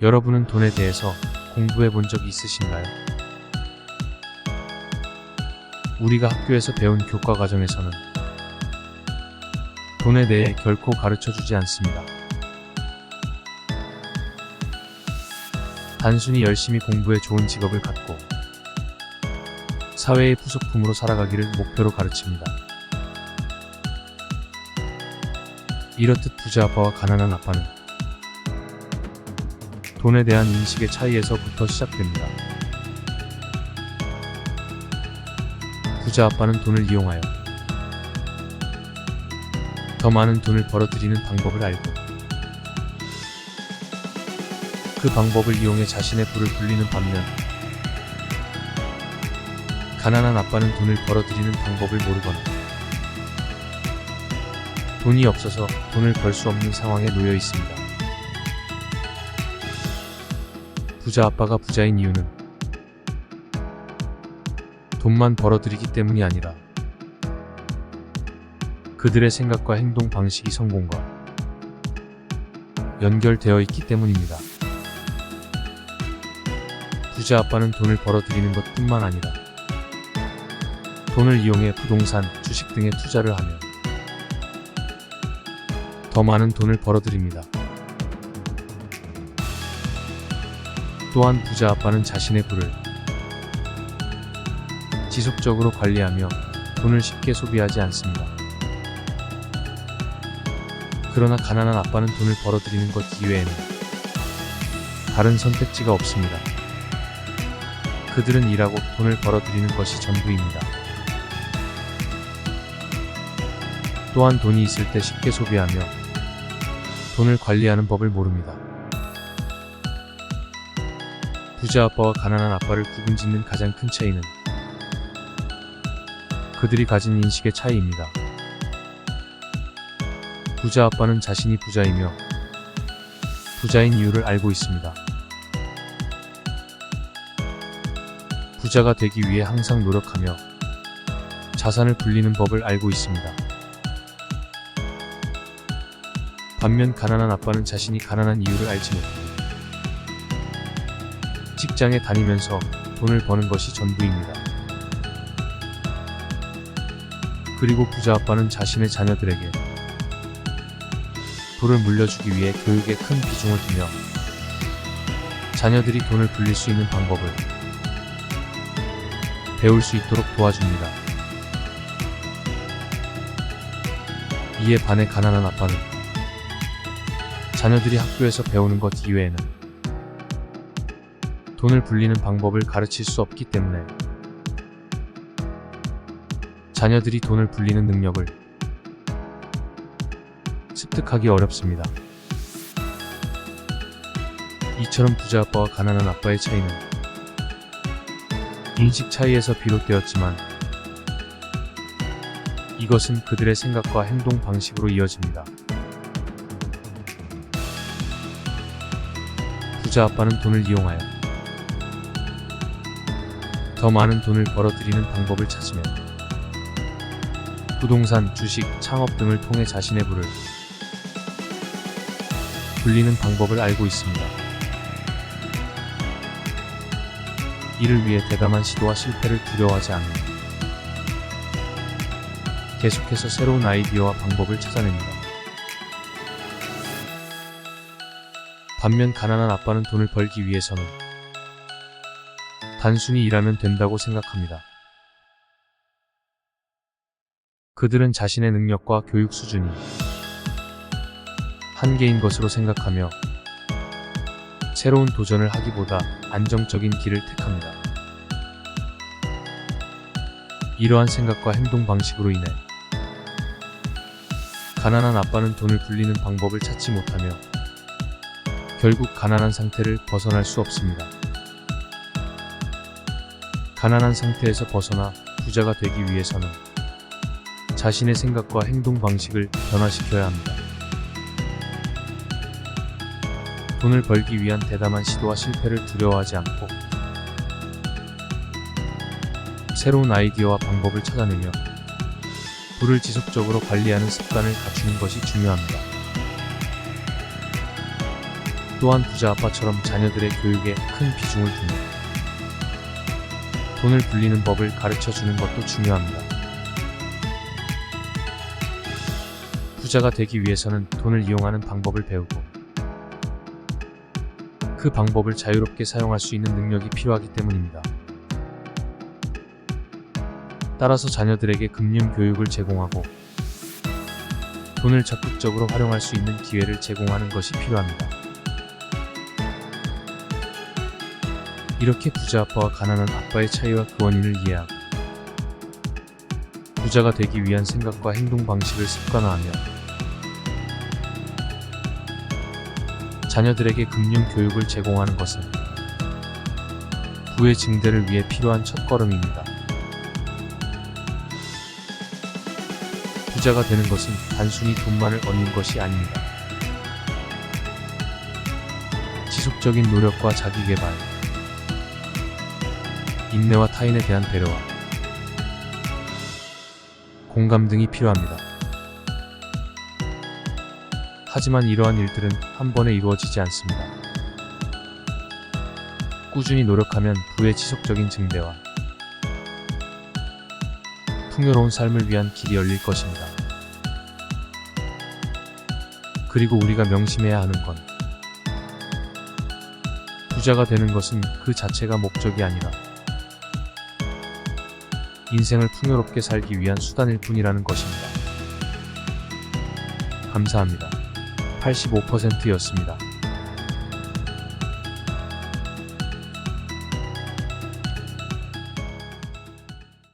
여러분은 돈에 대해서 공부해 본 적이 있으신가요? 우리가 학교에서 배운 교과 과정에서는 돈에 대해 결코 가르쳐 주지 않습니다. 단순히 열심히 공부해 좋은 직업을 갖고 사회의 부속품으로 살아가기를 목표로 가르칩니다. 이렇듯 부자 아빠와 가난한 아빠는 돈에 대한 인식의 차이에서부터 시작됩니다. 부자 아빠는 돈을 이용하여 더 많은 돈을 벌어들이는 방법을 알고 그 방법을 이용해 자신의 부를 불리는 반면 가난한 아빠는 돈을 벌어들이는 방법을 모르거나 돈이 없어서 돈을 벌 수 없는 상황에 놓여 있습니다. 부자 아빠가 부자인 이유는 돈만 벌어들이기 때문이 아니라 그들의 생각과 행동 방식이 성공과 연결되어 있기 때문입니다. 부자 아빠는 돈을 벌어들이는 것 뿐만 아니라 돈을 이용해 부동산, 주식 등에 투자를 하며 더 많은 돈을 벌어들입니다. 또한 부자 아빠는 자신의 부를 지속적으로 관리하며 돈을 쉽게 소비하지 않습니다. 그러나 가난한 아빠는 돈을 벌어들이는 것 이외에는 다른 선택지가 없습니다. 그들은 일하고 돈을 벌어들이는 것이 전부입니다. 또한 돈이 있을 때 쉽게 소비하며 돈을 관리하는 법을 모릅니다. 부자 아빠와 가난한 아빠를 구분짓는 가장 큰 차이는 그들이 가진 인식의 차이입니다. 부자 아빠는 자신이 부자이며 부자인 이유를 알고 있습니다. 부자가 되기 위해 항상 노력하며 자산을 불리는 법을 알고 있습니다. 반면 가난한 아빠는 자신이 가난한 이유를 알지 못하고 직장에 다니면서 돈을 버는 것이 전부입니다. 그리고 부자 아빠는 자신의 자녀들에게 부를 물려주기 위해 교육에 큰 비중을 두며 자녀들이 돈을 불릴 수 있는 방법을 배울 수 있도록 도와줍니다. 이에 반해 가난한 아빠는 자녀들이 학교에서 배우는 것 이외에는 돈을 불리는 방법을 가르칠 수 없기 때문에 자녀들이 돈을 불리는 능력을 습득하기 어렵습니다. 이처럼 부자 아빠와 가난한 아빠의 차이는 인식 차이에서 비롯되었지만 이것은 그들의 생각과 행동 방식으로 이어집니다. 부자 아빠는 돈을 이용하여 더 많은 돈을 벌어들이는 방법을 찾으며 부동산, 주식, 창업 등을 통해 자신의 부를 불리는 방법을 알고 있습니다. 이를 위해 대담한 시도와 실패를 두려워하지 않는 계속해서 새로운 아이디어와 방법을 찾아냅니다. 반면 가난한 아빠는 돈을 벌기 위해서는 단순히 일하면 된다고 생각합니다. 그들은 자신의 능력과 교육 수준이 한계인 것으로 생각하며 새로운 도전을 하기보다 안정적인 길을 택합니다. 이러한 생각과 행동 방식으로 인해 가난한 아빠는 돈을 불리는 방법을 찾지 못하며 결국 가난한 상태를 벗어날 수 없습니다. 가난한 상태에서 벗어나 부자가 되기 위해서는 자신의 생각과 행동 방식을 변화시켜야 합니다. 돈을 벌기 위한 대담한 시도와 실패를 두려워하지 않고 새로운 아이디어와 방법을 찾아내며 부를 지속적으로 관리하는 습관을 갖추는 것이 중요합니다. 또한 부자 아빠처럼 자녀들의 교육에 큰 비중을 둡니다. 돈을 불리는 법을 가르쳐 주는 것도 중요합니다. 부자가 되기 위해서는 돈을 이용하는 방법을 배우고 그 방법을 자유롭게 사용할 수 있는 능력이 필요하기 때문입니다. 따라서 자녀들에게 금융 교육을 제공하고 돈을 적극적으로 활용할 수 있는 기회를 제공하는 것이 필요합니다. 이렇게 부자 아빠와 가난한 아빠의 차이와 그 원인을 이해하고 부자가 되기 위한 생각과 행동 방식을 습관화하며 자녀들에게 금융 교육을 제공하는 것은 부의 증대를 위해 필요한 첫걸음입니다. 부자가 되는 것은 단순히 돈만을 얻는 것이 아닙니다. 지속적인 노력과 자기 개발, 인내와 타인에 대한 배려와 공감 등이 필요합니다. 하지만 이러한 일들은 한 번에 이루어지지 않습니다. 꾸준히 노력하면 부의 지속적인 증대와 풍요로운 삶을 위한 길이 열릴 것입니다. 그리고 우리가 명심해야 하는 건 부자가 되는 것은 그 자체가 목적이 아니라 인생을 풍요롭게 살기 위한 수단일 뿐이라는 것입니다. 감사합니다. 85%였습니다.